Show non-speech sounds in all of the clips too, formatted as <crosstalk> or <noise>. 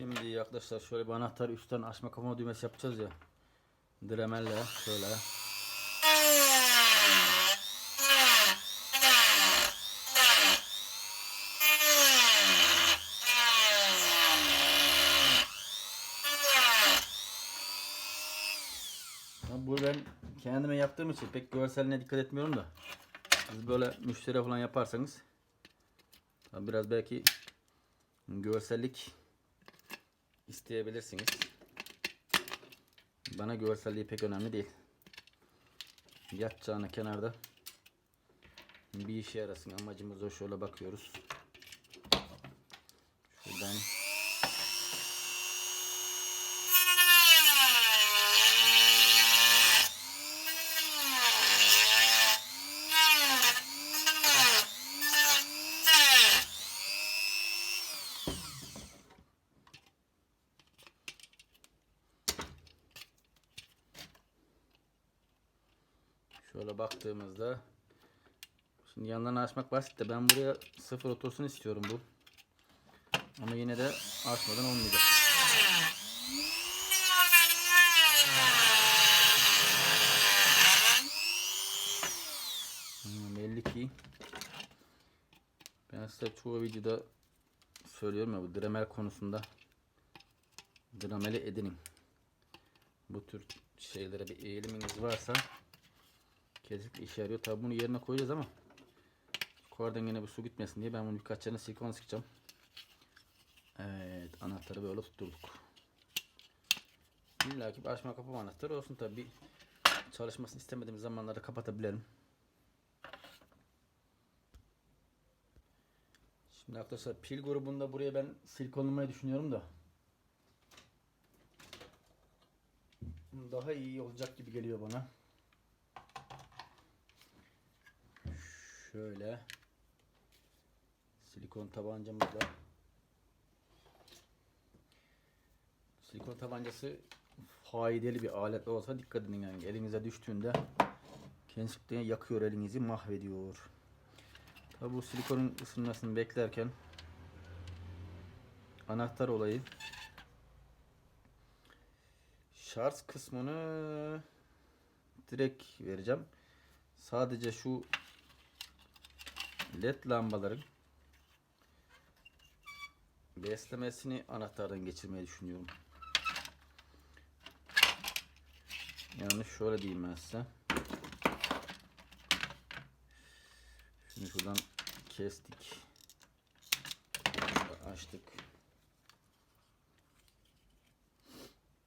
Şimdi arkadaşlar şöyle bir anahtar üstten açma kapama düğmesi yapacağız ya. Dremelle şöyle. Bu ben kendime yaptığım için pek görseline dikkat etmiyorum da. Siz böyle müşteri falan yaparsanız biraz belki görsellik isteyebilirsiniz. Bana görselliği pek önemli değil. Yatacağına kenarda bir işe yarasın. Amacımız o şöyle bakıyoruz. Şuradan Şöyle baktığımızda Şimdi yandan açmak basit de ben buraya sıfır otursun istiyorum bu. Ama yine de açmadan olmayacak. Hmm, belli ki ben size çoğu videoda söylüyorum ya bu dremel konusunda drameli edinin. Bu tür şeylere bir eğiliminiz varsa Kesinlikle işe yarıyor. Tabi bunu yerine koyacağız ama yukarıdan yine bu su gitmesin diye ben bunu birkaç tane silikon sıkacağım. Evet anahtarı böyle tutturduk. İlla açma kapama anahtarı olsun tabi. Çalışmasını istemediğimiz zamanlarda kapatabilirim. Şimdi arkadaşlar pil grubunda buraya ben silikonlamayı düşünüyorum da. Daha iyi olacak gibi geliyor bana. Şöyle silikon tabancamızla silikon tabancası faydalı bir alet olsa dikkat edin yani elinize düştüğünde kesinlikle yakıyor elinizi mahvediyor. Tabi bu silikonun ısınmasını beklerken anahtar olayı şarj kısmını direkt vereceğim. Sadece şu led lambaların beslemesini anahtardan geçirmeyi düşünüyorum. Yani şöyle diyeyim ben size. Şunu şuradan kestik. Şöyle açtık.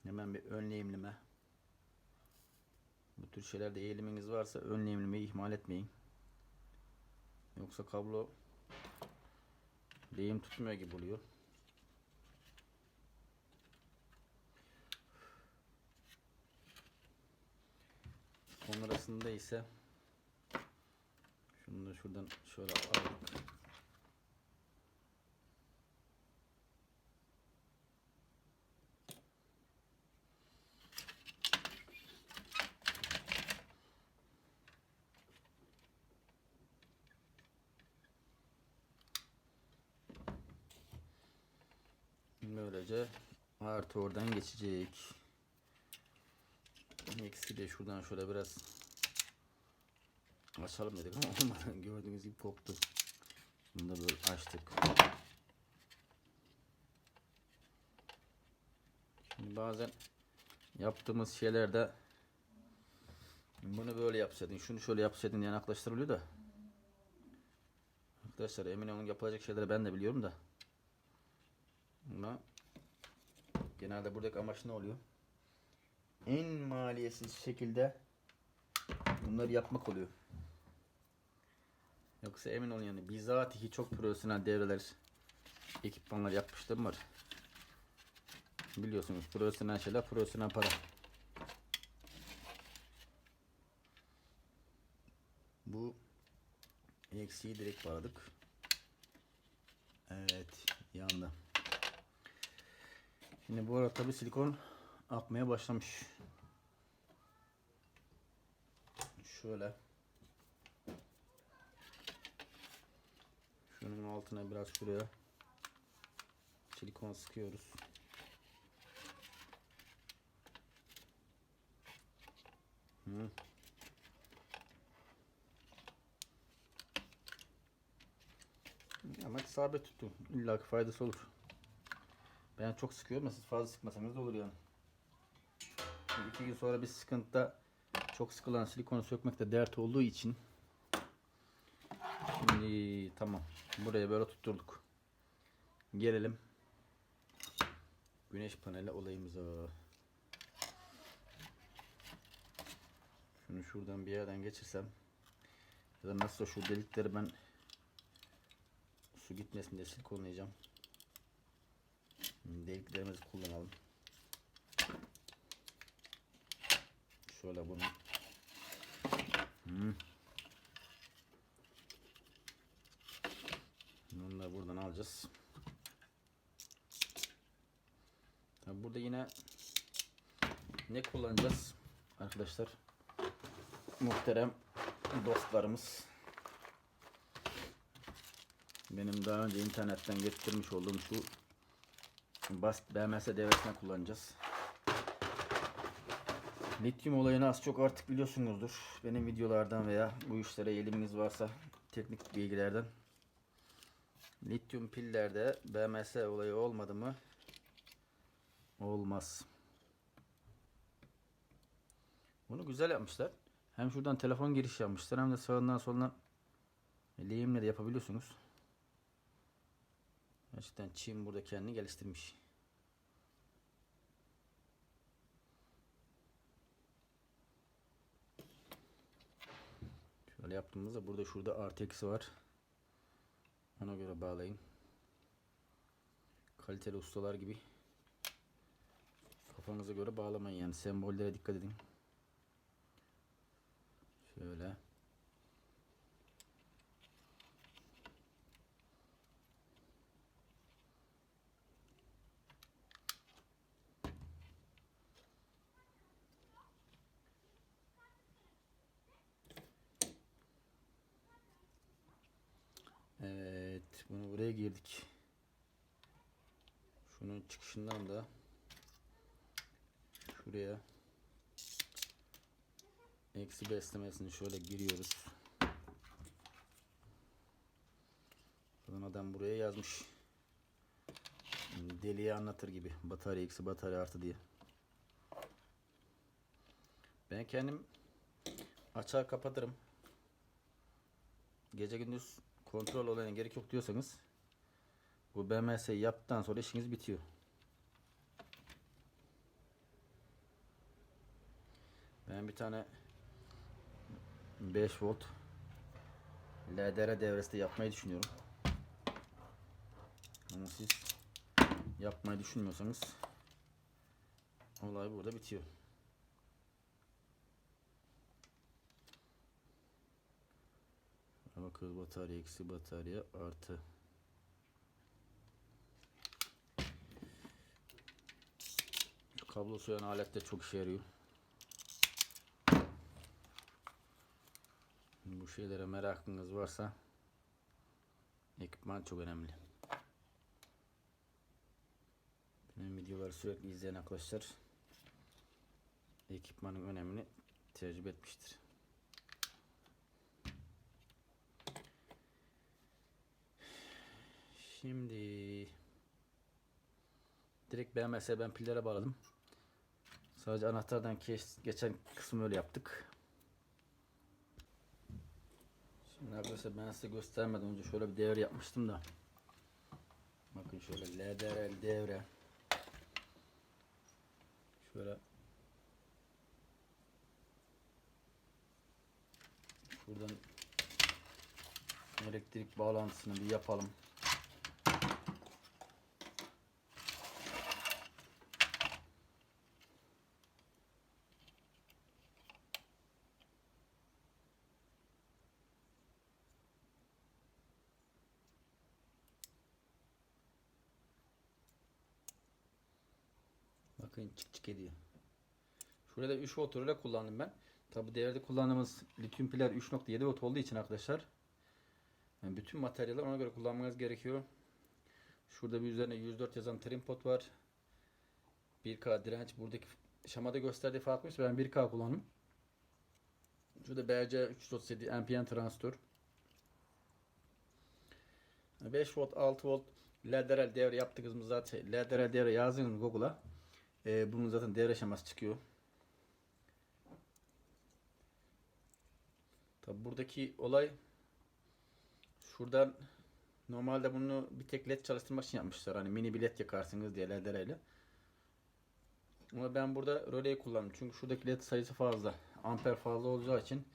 Hemen bir önleyimleme. Bu tür şeylerde eğiliminiz varsa önleyimlemeyi ihmal etmeyin. Yoksa kablo lehim tutmuyor gibi oluyor. Sonrasında ise şunu da şuradan şöyle aldık. Böylece artı oradan geçecek. Eksi de şuradan şöyle biraz açalım dedik ama <laughs> olmadı. Gördüğünüz gibi koptu. Bunu da böyle açtık. Şimdi bazen yaptığımız şeylerde bunu böyle yapsaydın, şunu şöyle yapsaydın diye yaklaştırılıyor da. Arkadaşlar emin olun yapılacak şeyleri ben de biliyorum da. Ama genelde buradaki amaç ne oluyor? En maliyetsiz şekilde bunları yapmak oluyor. Yoksa emin olun yani bizatihi çok profesyonel devreler, ekipmanlar yapmıştım var. Biliyorsunuz profesyonel şeyler profesyonel para. Bu eksiği direkt bağladık. Evet yandı. Şimdi bu arada tabi silikon akmaya başlamış. Şöyle. Şunun altına biraz şuraya silikon sıkıyoruz. Hı. Ama sabit tuttum. İlla ki faydası olur. Ben çok sıkıyorum da siz fazla sıkmasanız da olur yani. Şimdi iki gün sonra bir sıkıntıda çok sıkılan silikonu sökmek de dert olduğu için Şimdi tamam. Buraya böyle tutturduk. Gelelim. Güneş paneli olayımıza. Şunu şuradan bir yerden geçirsem ya da nasıl şu delikleri ben su gitmesin diye silikonlayacağım. Deliklerimizi kullanalım. Şöyle bunu. Hmm. Bunu da buradan alacağız. Tabi burada yine ne kullanacağız arkadaşlar? Muhterem dostlarımız. Benim daha önce internetten getirmiş olduğum şu BMS devresine kullanacağız. Lityum olayını az çok artık biliyorsunuzdur. Benim videolardan veya bu işlere eliminiz varsa teknik bilgilerden. Lityum pillerde BMS olayı olmadı mı olmaz. Bunu güzel yapmışlar. Hem şuradan telefon giriş yapmışlar hem de sağından solundan lehimle de yapabiliyorsunuz. Gerçekten Çin burada kendini geliştirmiş. Şöyle yaptığımızda burada şurada artı eksi var. Ona göre bağlayın. Kaliteli ustalar gibi kafanıza göre bağlamayın yani sembollere dikkat edin. Şöyle. Evet, bunu buraya girdik. Şunun çıkışından da şuraya eksi beslemesini şöyle giriyoruz. Falan adam buraya yazmış. Deliye anlatır gibi. Batarya eksi batarya artı diye. Ben kendim açar kapatırım. Gece gündüz kontrol olayına gerek yok diyorsanız bu BMS'yi yaptıktan sonra işiniz bitiyor. Ben bir tane 5 volt LDR devresi de yapmayı düşünüyorum. Ama siz yapmayı düşünmüyorsanız olay burada bitiyor. Bakıyoruz batarya eksi batarya artı. Kablo soyan alet de çok işe yarıyor. Bu şeylere merakınız varsa ekipman çok önemli. Benim videoları sürekli izleyen arkadaşlar ekipmanın önemini tecrübe etmiştir. Şimdi direkt BMS ben pillere bağladım. Sadece anahtardan kes, geçen kısmı öyle yaptık. Şimdi arkadaşlar ben size göstermeden önce şöyle bir devre yapmıştım da. Bakın şöyle LDRL devre. Şöyle şuradan elektrik bağlantısını bir yapalım. Bakın çık çık ediyor. Şurada 3 volt ile kullandım ben. Tabi devrede kullandığımız lityum piller 3.7 volt olduğu için arkadaşlar yani bütün materyaller ona göre kullanmanız gerekiyor. Şurada bir üzerine 104 yazan trim pot var. 1K direnç. Buradaki şamada gösterdiği farklıysa ben 1K kullandım. Şurada BC 337 NPN transistör. 5 volt 6 volt lateral devre yaptığımız zaten lateral devre yazın Google'a. Ee, bunun zaten devre şeması çıkıyor. Tabi buradaki olay şuradan normalde bunu bir tek led çalıştırmak için yapmışlar. Hani mini bir led yakarsınız diye LDR Ama ben burada röleyi kullandım. Çünkü şuradaki led sayısı fazla. Amper fazla olacağı için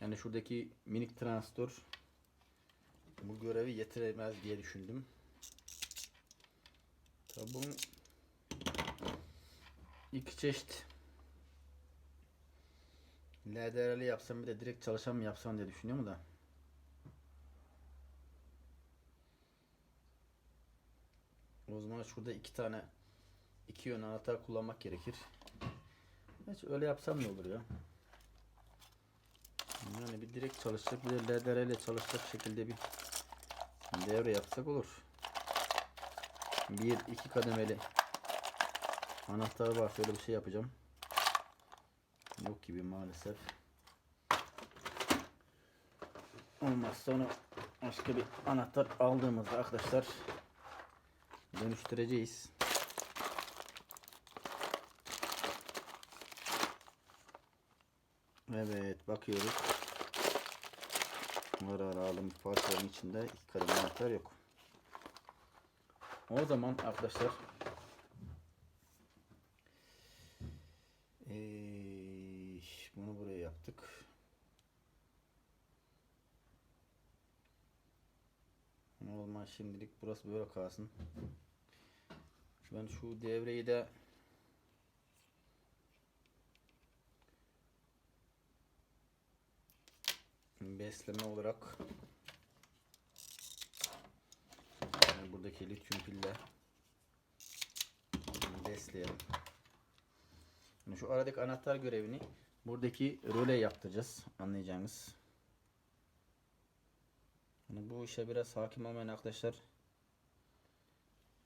yani şuradaki minik transistör bu görevi yetiremez diye düşündüm. Tabi bunun iki çeşit LDR'li yapsam bir de direkt çalışan mı yapsam diye düşünüyorum da. O zaman şurada iki tane iki yön anahtar kullanmak gerekir. Hiç öyle yapsam ne olur ya? Yani bir direkt çalışacak bir de LDR ile çalışacak şekilde bir devre yapsak olur. Bir iki kademeli anahtar var. Şöyle bir şey yapacağım. Yok gibi maalesef. Olmaz sonra başka bir anahtar aldığımızda arkadaşlar dönüştüreceğiz. Evet bakıyoruz. Ara aldım parçaların içinde iki kademe anahtar yok. O zaman arkadaşlar ee, bunu buraya yaptık. O zaman şimdilik burası böyle kalsın. Ben şu devreyi de besleme olarak yani buradaki lityum pille besleyelim. Yani şu aradaki anahtar görevini buradaki röle yaptıracağız anlayacağınız. Yani bu işe biraz hakim olmayan arkadaşlar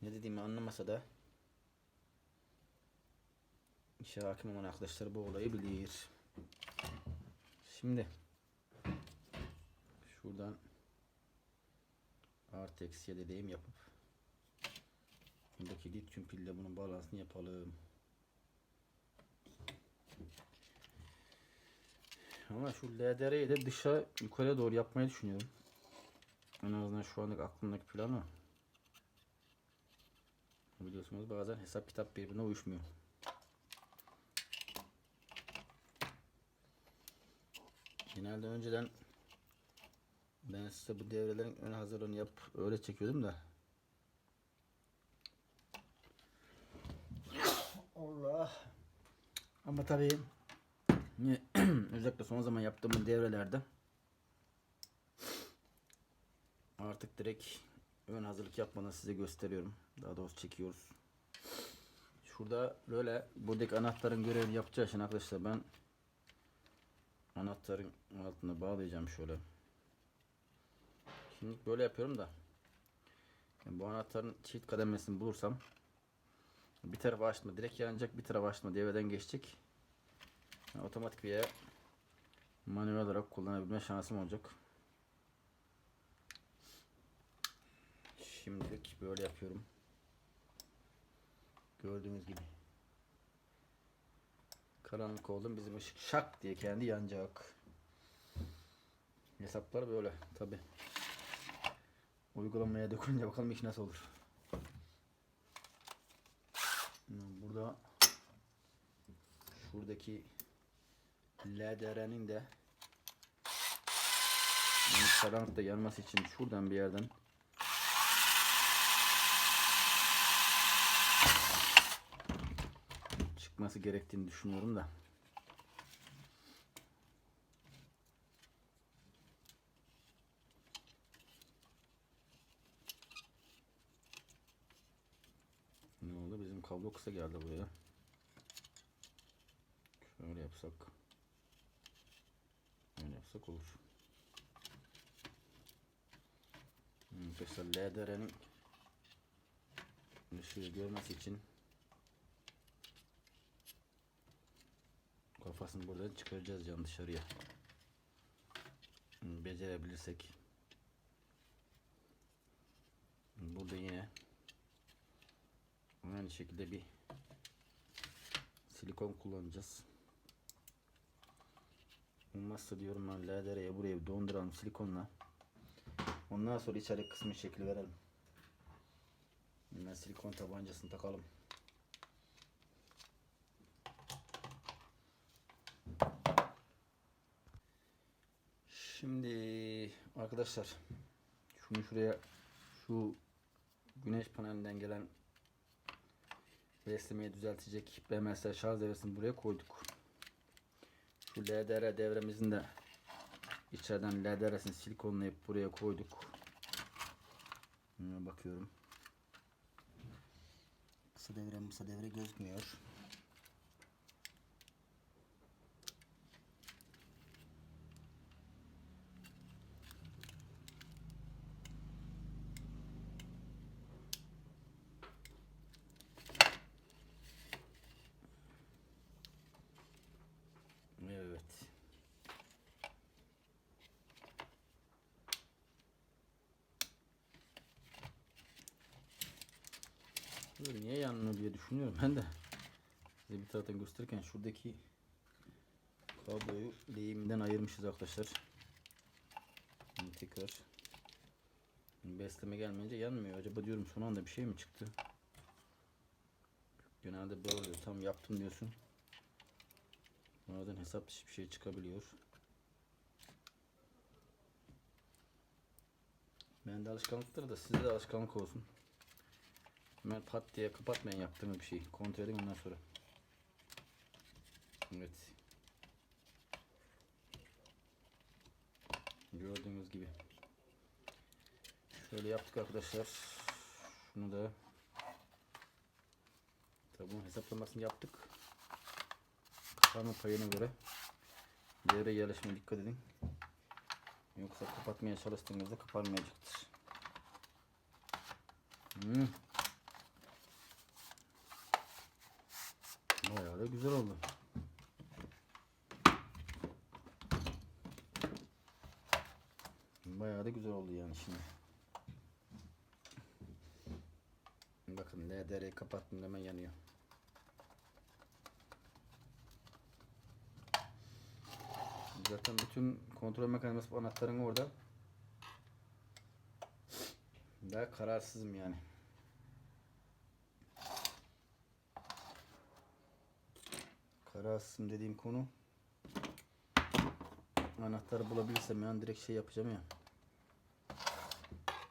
ne dediğimi anlamasa da işe hakim olan arkadaşlar bu olayı bilir. Şimdi şuradan artı eksiye dediğim yapıp buradaki lityum pille bunun balansını yapalım. Ama şu LDR'yi de dışa yukarıya doğru yapmayı düşünüyorum. En azından şu anlık aklımdaki plan. Biliyorsunuz bazen hesap kitap birbirine uyuşmuyor. Genelde önceden ben size bu devrelerin ön hazırlığını yap öyle çekiyordum da. Allah. Ama tabii <clears throat> özellikle son zaman yaptığım devrelerde artık direkt ön hazırlık yapmadan size gösteriyorum. Daha doğrusu çekiyoruz. Şurada böyle buradaki anahtarın görevini yapacağı için arkadaşlar ben anahtarın altına bağlayacağım şöyle. Şimdi böyle yapıyorum da yani bu anahtarın çift kademesini bulursam bir tarafı açma direkt yanacak bir tarafı açma devreden geçecek. Yani otomatik veya manuel olarak kullanabilme şansım olacak. Şimdilik böyle yapıyorum. Gördüğünüz gibi. Karanlık oldum. Bizim ışık şak diye kendi yanacak. Hesaplar böyle tabi. Uygulamaya dokununca bakalım iş nasıl olur. Burada şuradaki LDR'nin de karanlıkta yanması için şuradan bir yerden çıkması gerektiğini düşünüyorum da. Ne oldu? Bizim kablo kısa geldi buraya. Şöyle yapsak. Öyle yapsak olur. Hmm, Arkadaşlar LDR'nin ışığı görmesi için kafasını buradan çıkaracağız yan dışarıya. Becerebilirsek. Burada yine aynı şekilde bir silikon kullanacağız. Olmazsa diyorum ben LDR'ye buraya bir donduralım silikonla. Ondan sonra içeri kısmı şekil verelim. Hemen silikon tabancasını takalım. Şimdi arkadaşlar şunu şuraya şu güneş panelinden gelen beslemeyi düzeltecek BMS şarj devresini buraya koyduk. Şu LDR devremizin de içeriden LDR'sini silikonlayıp buraya koyduk. Hemen bakıyorum. Kısa devre kısa devre gözükmüyor. Evet. Böyle niye yanmıyor diye düşünüyorum ben de. Size bir taraftan gösterirken şuradaki kabloyu lehiminden ayırmışız arkadaşlar. Şimdi tekrar besleme gelmeyince yanmıyor. Acaba diyorum son anda bir şey mi çıktı? Genelde böyle oluyor. Tam yaptım diyorsun. Bazen hesap dışı bir şey çıkabiliyor. Ben de alışkanlıktır da size de alışkanlık olsun. Hemen pat diye kapatmayın yaptığınız bir şeyi. Kontrol edin ondan sonra. Evet. Gördüğünüz gibi. Şöyle yaptık arkadaşlar. Şunu da Tabi bunun hesaplamasını yaptık. Kapanma payına göre devre yerleşimine dikkat edin. Yoksa kapatmaya çalıştığınızda kapanmayacaktır. Hmm. Bayağı da güzel oldu. Bayağı da güzel oldu yani şimdi. Bakın LDR'yi kapattım hemen yanıyor. Zaten bütün kontrol mekanizması anahtarın orada. Daha kararsızım yani. Kararsızım dediğim konu anahtarı bulabilirsem yani direkt şey yapacağım ya.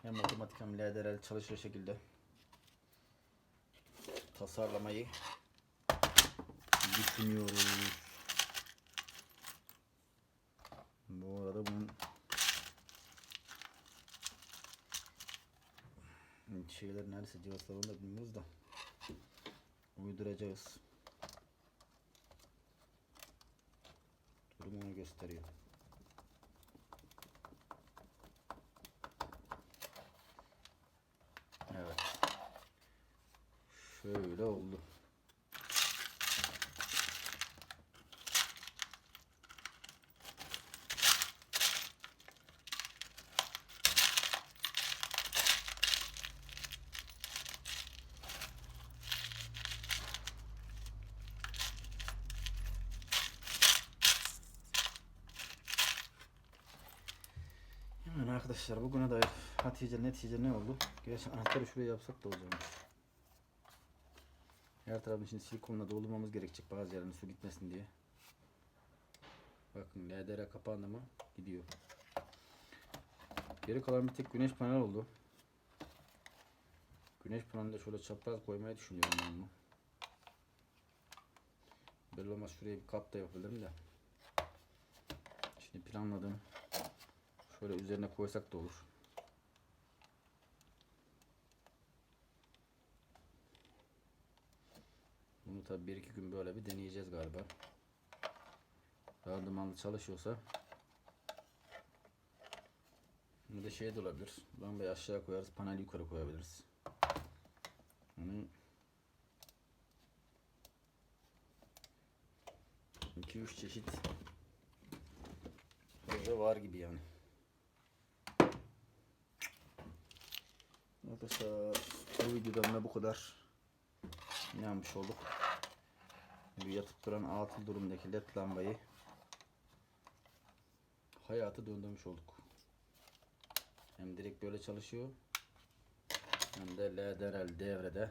Hem otomatik hem LDR'li çalışır şekilde tasarlamayı düşünüyoruz. Bu arada bunun şeyler neredeyse cihazlarını da bilmiyoruz da uyduracağız. Gösteriyor. Evet. Şöyle oldu. Hemen arkadaşlar bugüne dair hatice netice ne oldu? Gerçi anahtarı şuraya yapsak da olacakmış. Her tarafın için silikonla doldurmamız gerekecek bazı yerine su gitmesin diye. Bakın LDR kapandı mı gidiyor. Geri kalan bir tek güneş panel oldu. Güneş panelinde şöyle çapraz koymayı düşünüyorum ben bunu. Belli olmaz şuraya bir kap da yapabilirim de. Şimdi planladığım Şöyle üzerine koysak da olur. Bunu tabi bir iki gün böyle bir deneyeceğiz galiba. Randımanlı çalışıyorsa Bu da şey de olabilir. Lambayı aşağı koyarız, paneli yukarı koyabiliriz. Hani 2-3 çeşit proje var gibi yani. Arkadaşlar bu videodan da bu kadar. Ne yapmış olduk? Bu yatıp duran atıl durumdaki led lambayı hayata döndürmüş olduk. Hem direkt böyle çalışıyor hem de lateral devrede